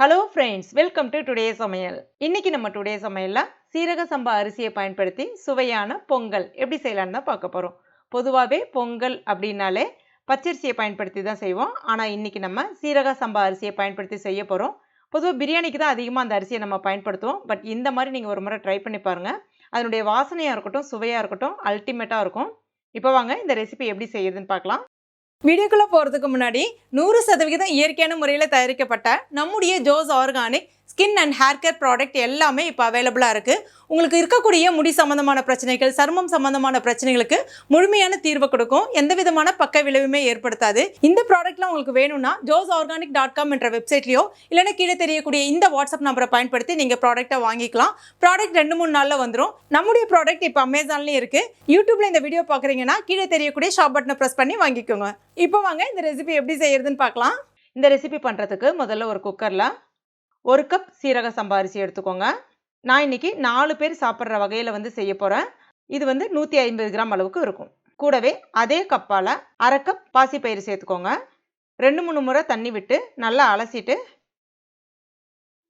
Hello friends welcome to today சமையல் இன்னைக்கு நம்ம டுடே சமையலில் சீரக சம்பா அரிசியை பயன்படுத்தி சுவையான பொங்கல் எப்படி செய்யலான்னு தான் பார்க்க போகிறோம் பொதுவாகவே பொங்கல் அப்படின்னாலே பச்சரிசியை பயன்படுத்தி தான் செய்வோம். ஆனால் இன்றைக்கி நம்ம சீரக சம்பா அரிசியை பயன்படுத்தி செய்ய போகிறோம் பொதுவாக பிரியாணிக்கு தான் அதிகமாக அந்த அரிசியை நம்ம பயன்படுத்துவோம். பட் இந்த மாதிரி நீங்கள் ஒரு முறை ட்ரை பண்ணி பாருங்கள் அதனுடைய வாசனையாக இருக்கட்டும் சுவையாக இருக்கட்டும் அல்டிமேட்டாக இருக்கும். இப்போ வாங்க இந்த ரெசிபி எப்படி செய்யுதுன்னு பார்க்கலாம். வீடியோக்குள்ளே போகிறதுக்கு முன்னாடி நூறு சதவிகிதம் இயற்கையான முறையில் தயாரிக்கப்பட்ட நம்முடைய Jose organic skin and hair care product எல்லாமே இப்போ அவைலபிளாக இருக்குது உங்களுக்கு இருக்கக்கூடிய முடி சம்மந்தமான பிரச்சனைகள் சருமம் சம்மந்தமான பிரச்சனைகளுக்கு முழுமையான தீர்வு கொடுக்கும். எந்த விதமான பக்க விளைவுமே ஏற்படுத்தாது. இந்த ப்ராடக்ட்லாம் உங்களுக்கு வேணும்னா ஜோஸ் ஆர்கானிக் டாட் காம் என்ற வெப்சைட்லையோ இல்லைன்னா கீழே தெரியக்கூடிய இந்த வாட்ஸ்அப் நம்பரை பயன்படுத்தி நீங்கள் ப்ராடக்ட்டை வாங்கிக்கலாம். ப்ராடக்ட் ரெண்டு மூணு நாளில் வந்துடும் நம்முடைய ப்ராடக்ட் இப்போ அமேசான்லேயும் இருக்குது யூடியூப்பில் இந்த வீடியோ பார்க்குறீங்கன்னா கீழே தெரியக்கூடிய ஷாப் பட்டனை ப்ரெஸ் பண்ணி வாங்கிக்கோங்க. இப்போ வாங்க இந்த ரெசிபி எப்படி செய்யறதுன்னு பார்க்கலாம். இந்த ரெசிபி பண்ணுறதுக்கு முதல்ல ஒரு குக்கரில் ஒரு கப் சீரக சம்பா அரிசி எடுத்துக்கோங்க. நான் இன்னைக்கு நாலு பேர் சாப்பிட்ற வகையில் வந்து செய்ய போகிறேன் இது வந்து நூற்றி ஐம்பது கிராம் அளவுக்கு இருக்கும். கூடவே அதே கப்பால் அரை கப் பாசிப்பயிறு சேர்த்துக்கோங்க. ரெண்டு மூணு முறை தண்ணி விட்டு நல்லா அலசிட்டு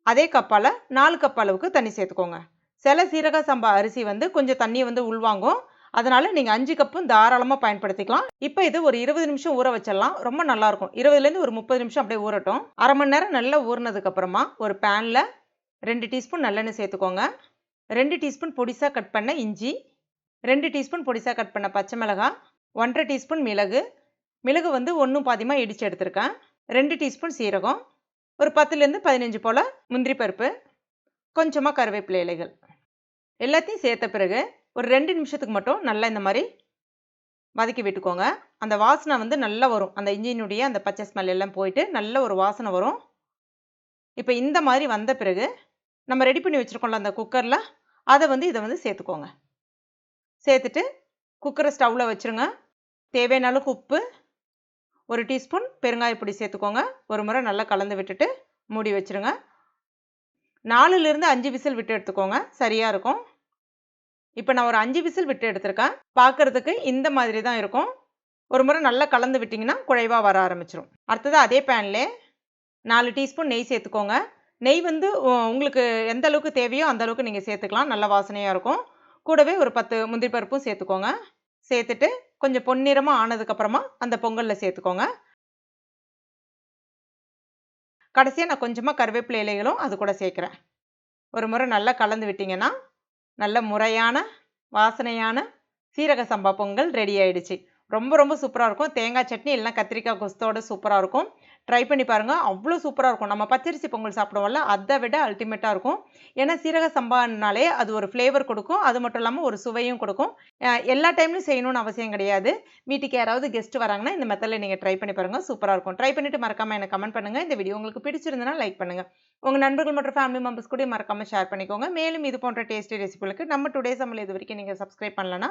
அதே கப்பால் நாலு கப் அளவுக்கு தண்ணி சேர்த்துக்கோங்க. சில சீரக சம்பா அரிசி வந்து கொஞ்சம் தண்ணியை வந்து உள்வாங்கும். அதனால நீங்கள் அஞ்சு கப்பும் தாராளமாக பயன்படுத்திக்கலாம். இப்போ இது ஒரு இருபது நிமிஷம் ஊற வச்சிடலாம். ரொம்ப நல்லாயிருக்கும். இருபதுலேருந்து ஒரு முப்பது நிமிஷம் அப்படியே ஊறட்டும். அரை மணி நேரம் நல்லா ஊறினதுக்கப்புறமா ஒரு பேனில் ரெண்டு டீஸ்பூன் நல்லெண்ணெய் சேர்த்துக்கோங்க. ரெண்டு டீஸ்பூன் பொடிசாக கட் பண்ண இஞ்சி ரெண்டு டீஸ்பூன் பொடிசாக கட் பண்ண பச்சை மிளகாய் ஒன்றரை டீஸ்பூன் மிளகு. மிளகு வந்து ஒன்றும் பாதிமாக இடித்து எடுத்திருக்கேன். ரெண்டு டீஸ்பூன் சீரகம் ஒரு பத்துலேருந்து பதினஞ்சு போல் முந்திரி பருப்பு கொஞ்சமாக கருவேப்பிலை இலைகள். எல்லாத்தையும் சேர்த்த பிறகு ஒரு ரெண்டு நிமிஷத்துக்கு மட்டும் நல்லா இந்த மாதிரி வதக்கி விட்டுக்கோங்க. அந்த வாசனை வந்து நல்லா வரும். அந்த இன்ஜினுடைய அந்த பச்சை ஸ்மெல் எல்லாம் போயிட்டு நல்ல ஒரு வாசனை வரும். இப்போ இந்த மாதிரி வந்த பிறகு நம்ம ரெடி பண்ணி வச்சுருக்கோம்ல அந்த குக்கரில் அதை வந்து இதை வந்து சேர்த்துக்கோங்க. சேர்த்துட்டு குக்கரை ஸ்டவ்வில் வச்சுருங்க. தேவையான அளவுக்கு உப்பு ஒரு டீஸ்பூன் பெருங்காய பொடி சேர்த்துக்கோங்க. ஒரு முறை நல்லா கலந்து விட்டுட்டு மூடி வச்சுருங்க. நாலுலேருந்து அஞ்சு விசில் விட்டு எடுத்துக்கோங்க. சரியாக இருக்கும். இப்போ நான் ஒரு அஞ்சு விசில் விட்டு எடுத்திருக்கேன். பார்க்குறதுக்கு இந்த மாதிரி தான் இருக்கும். ஒரு முறை நல்லா கலந்து விட்டிங்கன்னா குழைவாக வர ஆரம்பிச்சிடும் அடுத்தது அதே பேன்லே நாலு டீஸ்பூன் நெய் சேர்த்துக்கோங்க. நெய் வந்து உங்களுக்கு எந்த அளவுக்கு தேவையோ அந்த அளவுக்கு நீங்கள் சேர்த்துக்கலாம். நல்ல வாசனையாக இருக்கும். கூடவே ஒரு பத்து முந்திரி பருப்பும் சேர்த்துக்கோங்க. சேர்த்துட்டு கொஞ்சம் பொன்னிறமாக ஆனதுக்கப்புறமா அந்த பொங்கலில் சேர்த்துக்கோங்க. கடைசியாக நான் கொஞ்சமாக கருவேப்பிலை இலைகளும் அது கூட சேர்க்குறேன். ஒரு முறை நல்லா கலந்து விட்டிங்கன்னா நல்ல முறையான வாசனையான சீரக சம்பா பொங்கல் ரெடி ஆயிடுச்சு. ரொம்ப ரொம்ப சூப்பராக இருக்கும். தேங்காய் சட்னி இல்லைனா கத்திரிக்காய் கொஸ்தோட சூப்பராக இருக்கும். ட்ரை பண்ணி பாருங்கள் அவ்வளோ சூப்பராக இருக்கும். நம்ம பச்சரிசி பொங்கல் சாப்பிடுவோம்ல அதை விட அல்டிமேட்டாக இருக்கும். ஏன்னா சீரக சம்பானாலே அது ஒரு ஃப்ளேவர் கொடுக்கும். அது மட்டும் இல்லாமல் ஒரு சுவையும் கொடுக்கும். எல்லா டைம்லையும் செய்யணும்னு அவசியம் கிடையாது. வீட்டுக்கு யாராவது கெஸ்ட் வராங்கன்னா இந்த மெத்தடில் நீங்கள் ட்ரை பண்ணி பாருங்கள் சூப்பராக இருக்கும். ட்ரை பண்ணிவிட்டு மறக்காமல் எனக்கு கமெண்ட் பண்ணுங்கள் இந்த வீடியோ உங்களுக்கு பிடிச்சிருந்தனா லைக் பண்ணுங்கள் உங்கள் நண்பர்கள் மற்றும் ஃபேமிலி மெம்பர்ஸ் கூட மறக்காமல் ஷேர் பண்ணிக்கோங்க. மேலும் இது போன்ற டேஸ்டி ரெசிபிகளுக்கு நம்ம டுடே சமையல் இது வரைக்கும் நீங்கள் சப்ஸ்கிரைப் பண்ணலன்னா